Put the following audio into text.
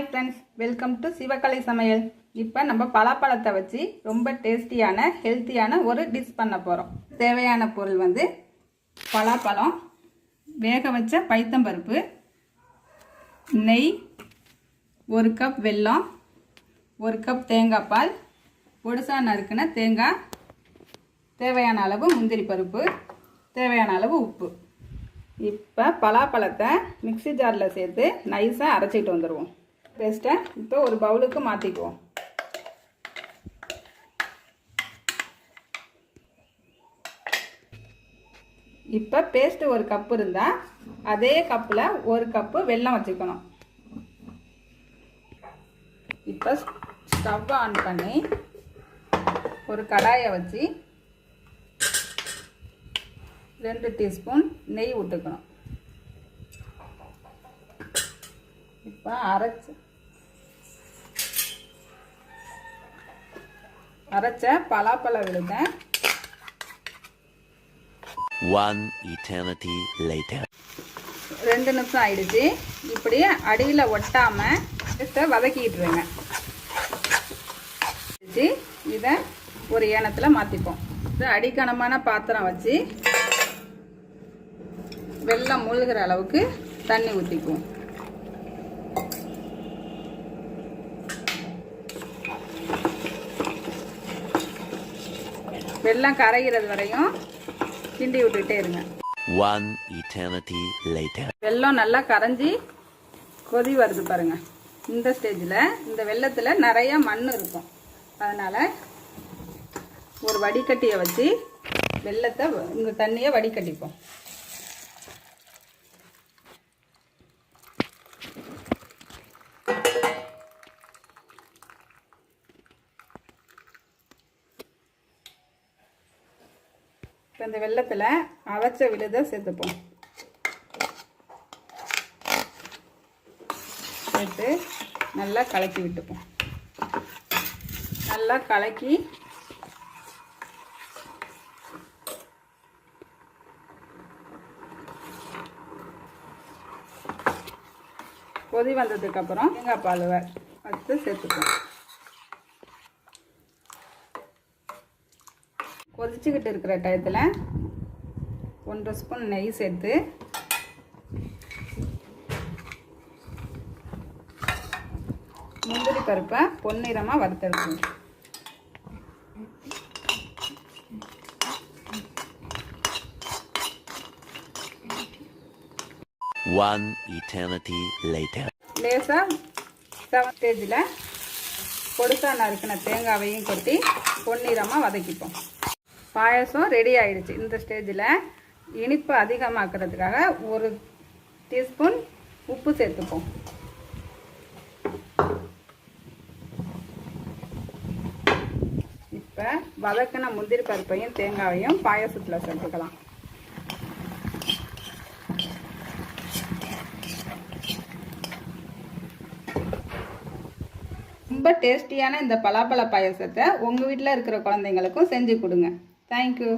Hi friends welcome to Sivakalai சமையல். இப்போ நம்ம பலாப்பழத்தை வச்சு ரொம்ப டேஸ்டியான ஹெல்த்தியான ஒரு டிஷ் பண்ண போகிறோம் தேவையான பொருள் வந்து பலாப்பழம் வேக வச்ச பைத்தம்பருப்பு நெய் ஒரு கப் வெல்லம் ஒரு கப் தேங்காய் பால் ஒடுசா நறுக்கின தேங்காய் தேவையான அளவு முந்திரி பருப்பு தேவையான அளவு உப்பு. இப்போ பலாப்பழத்தை மிக்ஸி ஜாரில் சேர்த்து நைஸாக அரைச்சிக்கிட்டு வந்துடுவோம் பேஸ்ட்டை இப்போ ஒரு பவுலுக்கு மாற்றிக்குவோம் இப்போ பேஸ்ட்டு ஒரு கப்பு இருந்தால் அதே கப்பில் ஒரு கப்பு வெல்லம் வச்சுக்கணும். இப்போ ஸ்டவ் ஆன் பண்ணி ஒரு கடாயை வச்சு ரெண்டு டீஸ்பூன் நெய் விட்டுக்கணும் இப்போ அரைச்ச. அரைச்ச பலாப்பழ விழுத One eternity later. ரெண்டு நிமிஷம் ஆயிடுச்சு. இப்படி அடியில் ஒட்டாமல் இதை வதக்கிட்டுருங்க இதை ஒரு ஏனத்தில் மாற்றிப்போம் இது அடிக்கனமான பாத்திரம் வச்சு வெள்ளம் மூழ்கிற அளவுக்கு தண்ணி ஊற்றிக்குவோம் வெள்ளம் கரைகிறது வரையும் கிண்டி விட்டுட்டே இருங்க. One eternity later. வெல்லம் நல்லா கரைஞ்சி கொதி வருது பாருங்க. இந்த ஸ்டேஜில் இந்த வெள்ளத்தில் நிறைய மண் இருக்கும். அதனால் ஒரு வடிகட்டியை வச்சு வெள்ளத்தை இந்த தண்ணியை வடிகட்டிப்போம். இப்போ இந்த வெள்ளத்தில் அரைச்ச விழுதை சேர்த்துப்போம். சேர்த்து நல்லா கலக்கி விட்டுப்போம். நல்லா கலக்கி கொதி வந்ததுக்கப்புறம் தேங்காய் பால் வச்சு சேர்த்துப்போம். கொதிச்சுக்கிட்டு இருக்கிற டயத்தில் ஒன்றரை ஸ்பூன் நெய் சேர்த்து முந்திரி பருப்பை பொன்னிறமாக வறுத்தெடுக்கணும் One eternity later. லேசாக செவன் ஸ்டேஜில் பொடுசா நறுக்கின தேங்காவையும் கொட்டி பொன்னிறமாக வதக்கிப்போம் பாயசம் ரெடி ஆயிடுச்சு. இந்த ஸ்டேஜில் இனிப்பு அதிகமாக்குறதுக்காக ஒரு டீஸ்பூன் உப்பு சேர்த்துப்போம். இப்போ வதக்கின முந்திரி பருப்பையும் தேங்காயையும் பாயசத்தில் சேர்த்துக்கலாம். ரொம்ப டேஸ்டியான இந்த பலாப்பழ பாயசத்தை உங்கள் வீட்டில் இருக்கிற குழந்தைங்களுக்கும் செஞ்சு கொடுங்க. தேங்க்யூ